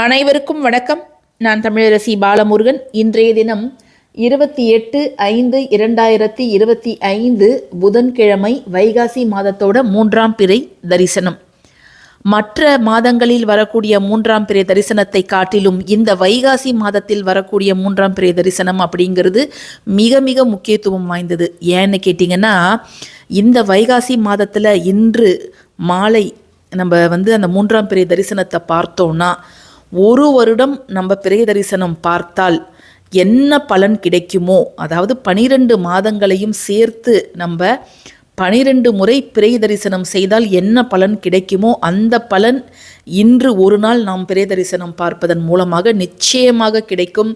அனைவருக்கும் வணக்கம். நான் தமிழரசி பாலமுருகன். இன்றைய தினம் இருபத்தி எட்டு ஐந்து இரண்டாயிரத்தி இருபத்தி ஐந்து புதன்கிழமை வைகாசி மாதத்தோட மூன்றாம் பிறை தரிசனம். மற்ற மாதங்களில் வரக்கூடிய மூன்றாம் பிறை தரிசனத்தை காட்டிலும் இந்த வைகாசி மாதத்தில் வரக்கூடிய மூன்றாம் பிறை தரிசனம் அப்படிங்கிறது மிக மிக முக்கியத்துவம் வாய்ந்தது. ஏன்னு கேட்டிங்கன்னா இந்த வைகாசி மாதத்தில் இன்று மாலை நம்ம வந்து அந்த மூன்றாம் பிறை தரிசனத்தை பார்த்தோம்னா ஒரு வருடம் நம்ம பிறை தரிசனம் பார்த்தால் என்ன பலன் கிடைக்குமோ அதாவது பனிரெண்டு மாதங்களையும் சேர்த்து நம்ம பனிரெண்டு முறை பிறை தரிசனம் செய்தால் என்ன பலன் கிடைக்குமோ அந்த பலன் இன்று ஒரு நாள் நாம் பிறை தரிசனம் பார்ப்பதன் மூலமாக நிச்சயமாக கிடைக்கும்.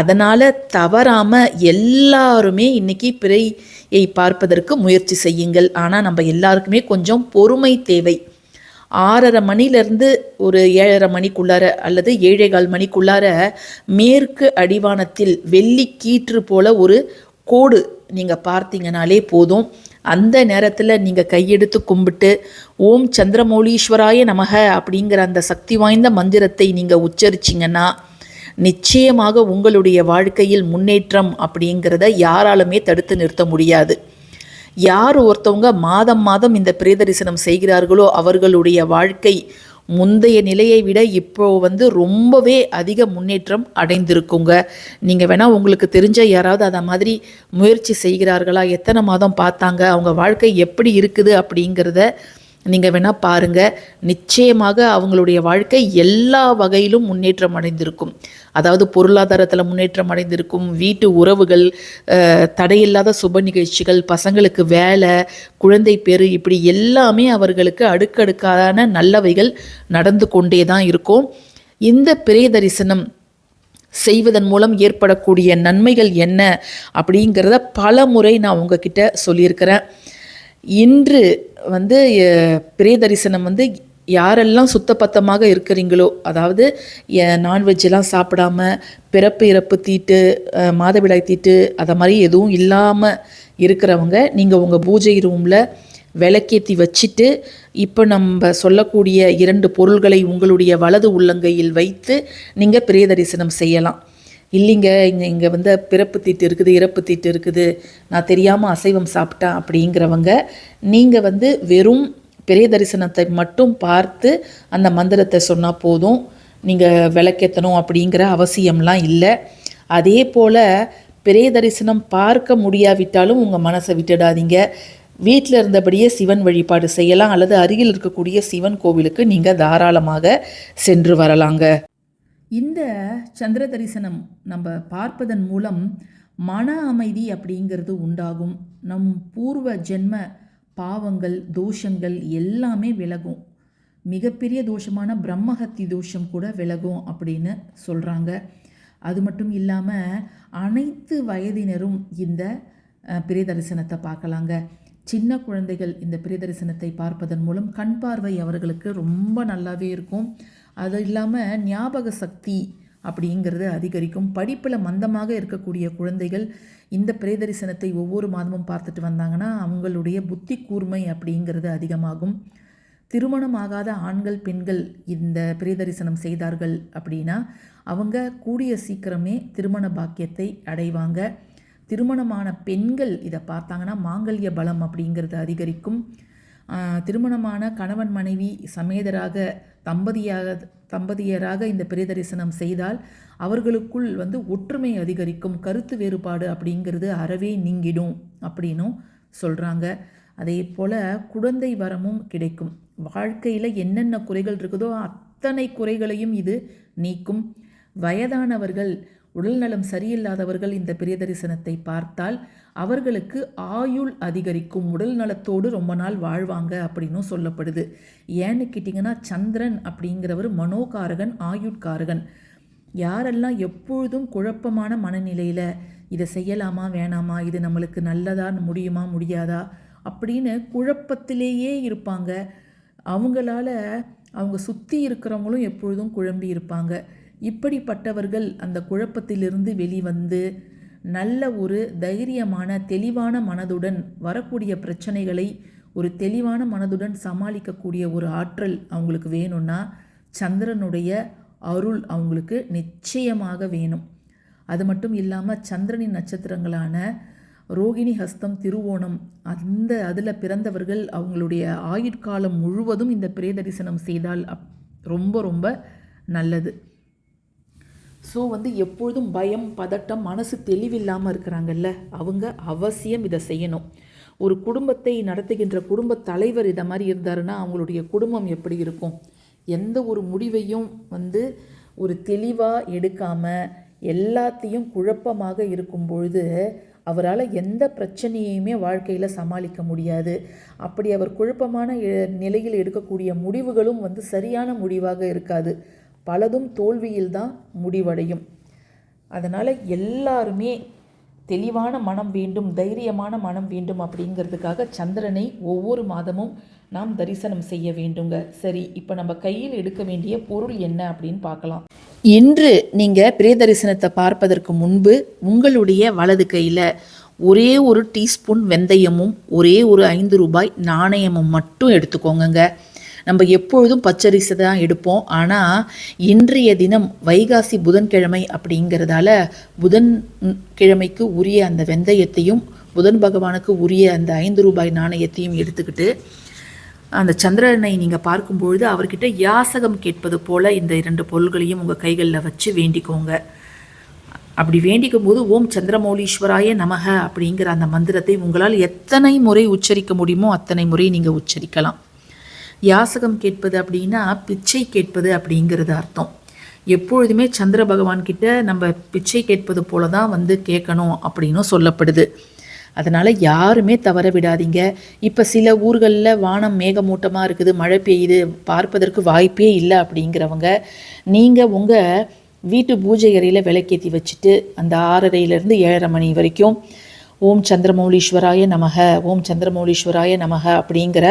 அதனால் தவறாமல் எல்லாருமே இன்னைக்கு பிறையை பார்ப்பதற்கு முயற்சி செய்யுங்கள். ஆனால் நம்ம எல்லாருக்குமே கொஞ்சம் பொறுமை தேவை. ஆறரை மணிலேருந்து ஒரு ஏழரை மணிக்குள்ளார அல்லது ஏழேகால் மணிக்குள்ளார மேற்கு அடிவானத்தில் வெள்ளி கீற்று போல ஒரு கோடு நீங்கள் பார்த்தீங்கனாலே போதும். அந்த நேரத்தில் நீங்கள் கையெடுத்து கும்பிட்டு ஓம் சந்திரமௌலீஸ்வராய நமக அப்படிங்கிற அந்த சக்தி வாய்ந்த மந்திரத்தை நீங்கள் உச்சரிச்சிங்கன்னா நிச்சயமாக உங்களுடைய வாழ்க்கையில் முன்னேற்றம் அப்படிங்கிறத யாராலுமே தடுத்து நிறுத்த முடியாது. யார் ஒருத்தவங்க மாதம் மாதம் இந்த பிரேத தரிசனம் செய்கிறார்களோ அவர்களுடைய வாழ்க்கை முந்தைய நிலையை விட இப்போ வந்து ரொம்பவே அதிக முன்னேற்றம் அடைந்திருக்குங்க. நீங்கள் வேணால் உங்களுக்கு தெரிஞ்ச யாராவது அதை மாதிரி முயற்சி செய்கிறார்களா? எத்தனை மாதம் பார்த்தாங்க? அவங்க வாழ்க்கை எப்படி இருக்குது அப்படிங்கிறத நீங்கள் வேணால் பாருங்கள் நிச்சயமாக அவங்களுடைய வாழ்க்கை எல்லா வகையிலும் முன்னேற்றம் அடைந்திருக்கும். அதாவது பொருளாதாரத்தில் முன்னேற்றம் அடைந்திருக்கும். வீட்டு உறவுகள் தடையில்லாத சுப நிகழ்ச்சிகள் பசங்களுக்கு வேலை குழந்தை பேர் இப்படி எல்லாமே அவர்களுக்கு அடுக்கடுக்கான நல்லவைகள் நடந்து கொண்டே தான் இருக்கும். இந்த பிறை தரிசனம் செய்வதன் மூலம் ஏற்படக்கூடிய நன்மைகள் என்ன அப்படிங்கிறத பல முறை நான் உங்ககிட்ட சொல்லியிருக்கிறேன். இன்று வந்து பிரிய தரிசனம் வந்து யாரெல்லாம் சுத்தபத்தமாக இருக்கிறீங்களோ அதாவது நான்வெஜ்ஜெல்லாம் சாப்பிடாம பிறப்பு இறப்பு தீட்டு மாதவிடாய் தீட்டு அதை மாதிரி எதுவும் இல்லாமல் இருக்கிறவங்க நீங்கள் உங்கள் பூஜை ரூமில் விளக்கேற்றி வச்சுட்டு இப்போ நம்ம சொல்லக்கூடிய இரண்டு பொருள்களை உங்களுடைய வலது உள்ளங்கையில் வைத்து நீங்கள் பிரிய தரிசனம் செய்யலாம். இல்லைங்க இங்கே இங்கே வந்து பிறப்பு தீட்டு இருக்குது இறப்பு தீட்டு இருக்குது நான் தெரியாமல் அசைவம் சாப்பிட்டேன் அப்படிங்கிறவங்க நீங்கள் வந்து வெறும் பெரிய தரிசனத்தை மட்டும் பார்த்து அந்த மந்திரத்தை சொன்னால் போதும். நீங்கள் விளக்கேற்றணும் அப்படிங்கிற அவசியம்லாம் இல்லை. அதே போல் பெரிய தரிசனம் பார்க்க முடியாவிட்டாலும் உங்கள் மனசை விட்டுடாதீங்க. வீட்டில் இருந்தபடியே சிவன் வழிபாடு செய்யலாம் அல்லது அருகில் இருக்கக்கூடிய சிவன் கோவிலுக்கு நீங்கள் தாராளமாக சென்று வரலாங்க. இந்த சந்திர தரிசனம் நம்ம பார்ப்பதன் மூலம் மன அமைதி அப்படிங்கிறது உண்டாகும். நம் பூர்வ ஜென்ம பாவங்கள் தோஷங்கள் எல்லாமே விலகும். மிகப்பெரிய தோஷமான பிரம்மஹத்தி தோஷம் கூட விலகும் அப்படின்னு சொல்கிறாங்க அது மட்டும் இல்லாமல் அனைத்து வயதினரும் இந்த பிரியதரிசனத்தை தரிசனத்தை பார்க்கலாங்க. சின்ன குழந்தைகள் இந்த பிரியதரிசனத்தை தரிசனத்தை பார்ப்பதன் மூலம் கண் பார்வை அவர்களுக்கு ரொம்ப நல்லாவே இருக்கும். அது இல்லாமல் ஞாபக சக்தி அப்படிங்கிறது அதிகரிக்கும். படிப்பில் மந்தமாக இருக்கக்கூடிய குழந்தைகள் இந்த பிரேதரிசனத்தை ஒவ்வொரு மாதமும் பார்த்துட்டு வந்தாங்கன்னா அவங்களுடைய புத்தி கூர்மை அப்படிங்கிறது அதிகமாகும். திருமணமாகாத ஆண்கள் பெண்கள் இந்த பிரேதரிசனம் செய்தார்கள் அப்படின்னா அவங்க கூடிய சீக்கிரமே திருமண பாக்கியத்தை அடைவாங்க. திருமணமான பெண்கள் இதை பார்த்தாங்கன்னா மாங்கல்ய பலம் அப்படிங்கிறது அதிகரிக்கும். திருமணமான கணவன் மனைவி சமேதராக தம்பதியாக தம்பதியராக இந்த பிரதரிசனம் செய்தால் அவர்களுக்குள் வந்து ஒற்றுமை அதிகரிக்கும் கருத்து வேறுபாடு அப்படிங்கிறது அறவே நீங்கிடும் அப்படின்னும் சொல்கிறாங்க அதே போல் குழந்தை வரமும் கிடைக்கும். வாழ்க்கையில் என்னென்ன குறைகள் இருக்குதோ அத்தனை குறைகளையும் இது நீக்கும். வயதானவர்கள் உடல்நலம் சரியில்லாதவர்கள் இந்த பிரிய தரிசனத்தை பார்த்தால் அவர்களுக்கு ஆயுள் அதிகரிக்கும் உடல் நலத்தோடு ரொம்ப நாள் வாழ்வாங்க அப்படின்னும் சொல்லப்படுது. ஏன்னு கேட்டிங்கன்னா சந்திரன் அப்படிங்கிறவர் மனோகாரகன் ஆயுட்காரகன். யாரெல்லாம் எப்பொழுதும் குழப்பமான மனநிலையில் இதை செய்யலாமா வேணாமா இது நம்மளுக்கு நல்லதா முடியுமா முடியாதா அப்படின்னு குழப்பத்திலேயே இருப்பாங்க. அவங்களால அவங்க சுற்றி இருக்கிறவங்களும் எப்பொழுதும் குழம்பி இருப்பாங்க. இப்படிப்பட்டவர்கள் அந்த குழப்பத்திலிருந்து வெளிவந்து நல்ல ஒரு தைரியமான தெளிவான மனதுடன் வரக்கூடிய பிரச்சனைகளை ஒரு தெளிவான மனதுடன் சமாளிக்கக்கூடிய ஒரு ஆற்றல் அவங்களுக்கு வேணும்னா சந்திரனுடைய அருள் அவங்களுக்கு நிச்சயமாக வேணும். அது மட்டும் இல்லாமல் சந்திரனின் நட்சத்திரங்களான ரோகிணி ஹஸ்தம் திருவோணம் அந்த அதில் பிறந்தவர்கள் அவங்களுடைய ஆயுட்காலம் முழுவதும் இந்த பிரேதரிசனம் செய்தால் அப் ரொம்ப ரொம்ப நல்லது. ஸோ வந்து எப்பொழுதும் பயம் பதட்டம் மனசு தெளிவில்லாமல் இருக்கிறாங்கல்ல? அவங்க அவசியம் இதை செய்யணும். ஒரு குடும்பத்தை நடத்துகின்ற குடும்ப தலைவர் இதை மாதிரி இருந்தாருன்னா அவங்களுடைய குடும்பம் எப்படி இருக்கும்? எந்த ஒரு முடிவையும் வந்து ஒரு தெளிவாக எடுக்காமல் எல்லாத்தையும் குழப்பமாக இருக்கும் பொழுது அவரால் எந்த பிரச்சனையுமே வாழ்க்கையில் சமாளிக்க முடியாது. அப்படி அவர் குழப்பமான நிலையில் எடுக்கக்கூடிய முடிவுகளும் வந்து சரியான முடிவாக இருக்காது. பலதும் தோல்வியில்தான் முடிவடையும். அதனால் எல்லாருமே தெளிவான மனம் வேண்டும் தைரியமான மனம் வேண்டும் அப்படிங்கிறதுக்காக சந்திரனை ஒவ்வொரு மாதமும் நாம் தரிசனம் செய்ய வேண்டுங்க. சரி இப்போ நம்ம கையில் எடுக்க வேண்டிய பொருள் என்ன அப்படின்னு பார்க்கலாம். இன்று நீங்கள் பிரேதரிசனத்தை பார்ப்பதற்கு முன்பு உங்களுடைய வலது கையில் ஒரே ஒரு டீஸ்பூன் வெந்தயமும் ஒரே ஒரு ஐந்து ரூபாய் நாணயமும் மட்டும் எடுத்துக்கோங்கங்க. நம்ம எப்பொழுதும் பச்சரிசை தான் எடுப்போம். ஆனால் இன்றைய தினம் வைகாசி புதன்கிழமை அப்படிங்கிறதால புதன் கிழமைக்கு உரிய அந்த வெந்தயத்தையும் புதன் பகவானுக்கு உரிய அந்த ஐந்து ரூபாய் நாணயத்தையும் எடுத்துக்கிட்டு அந்த சந்திரனை நீங்கள் பார்க்கும்பொழுது அவர்கிட்ட யாசகம் கேட்பது போல இந்த இரண்டு பொருள்களையும் உங்கள் கைகளில் வச்சு வேண்டிக்கோங்க. அப்படி வேண்டிக்கும் போது ஓம் சந்திரமௌலீஸ்வராய நமக அப்படிங்கிற அந்த மந்திரத்தை உங்களால் எத்தனை முறை உச்சரிக்க முடியுமோ அத்தனை முறை நீங்கள் உச்சரிக்கலாம். யாசகம் கேட்பது அப்படின்னா பிச்சை கேட்பது அப்படிங்கிறது அர்த்தம். எப்பொழுதுமே சந்திர பகவான் கிட்ட நம்ம பிச்சை கேட்பது போல தான் வந்து கேட்கணும் அப்படின்னும் சொல்லப்படுது. அதனால் யாருமே தவற விடாதீங்க. இப்போ சில ஊர்களில் வானம் மேகமூட்டமாக இருக்குது மழை பெய்யுது பார்ப்பதற்கு வாய்ப்பே இல்லை அப்படிங்கிறவங்க நீங்கள் உங்கள் வீட்டு பூஜை அறையில் விளக்கேற்றி வச்சுட்டு அந்த ஆறரையிலேருந்து ஏழரை மணி வரைக்கும் ஓம் சந்திரமௌலீஸ்வராய நமக ஓம் சந்திரமௌலீஸ்வராய நமக அப்படிங்கிற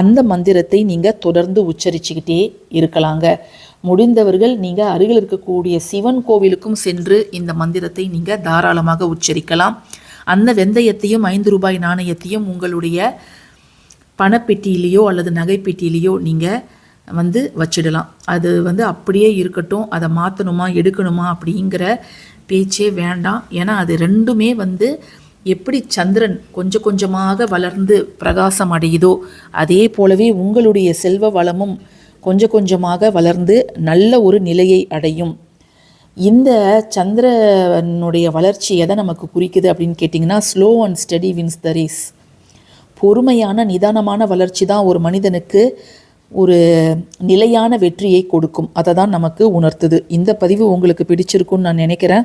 அந்த மந்திரத்தை நீங்கள் தொடர்ந்து உச்சரிச்சுக்கிட்டே இருக்கலாங்க. முடிந்தவர்கள் நீங்கள் அருகில் இருக்கக்கூடிய சிவன் கோவிலுக்கும் சென்று இந்த மந்திரத்தை நீங்கள் தாராளமாக உச்சரிக்கலாம். அந்த வெந்தயத்தையும் ஐந்து ரூபாய் நாணயத்தையும் உங்களுடைய பணப்பெட்டியிலேயோ அல்லது நகைப்பெட்டியிலேயோ நீங்கள் வந்து வச்சிடலாம். அது வந்து அப்படியே இருக்கட்டும் அதை மாற்றணுமா எடுக்கணுமா அப்படிங்கிற பேச்சே வேண்டாம். ஏன்னா அது ரெண்டுமே வந்து எப்படி சந்திரன் கொஞ்சம் கொஞ்சமாக வளர்ந்து பிரகாசம் அடையுதோ அதே போலவே உங்களுடைய செல்வ வளமும் கொஞ்சம் கொஞ்சமாக வளர்ந்து நல்ல ஒரு நிலையை அடையும். இந்த சந்திரனுடைய வளர்ச்சி எதை நமக்கு குறிக்குது அப்படின்னு கேட்டிங்கன்னா slow and steady wins the race பொறுமையான நிதானமான வளர்ச்சி தான் ஒரு மனிதனுக்கு ஒரு நிலையான வெற்றியை கொடுக்கும். அதை தான் நமக்கு உணர்த்துது. இந்த பதிவு உங்களுக்கு பிடிச்சிருக்குன்னு நான் நினைக்கிறேன்.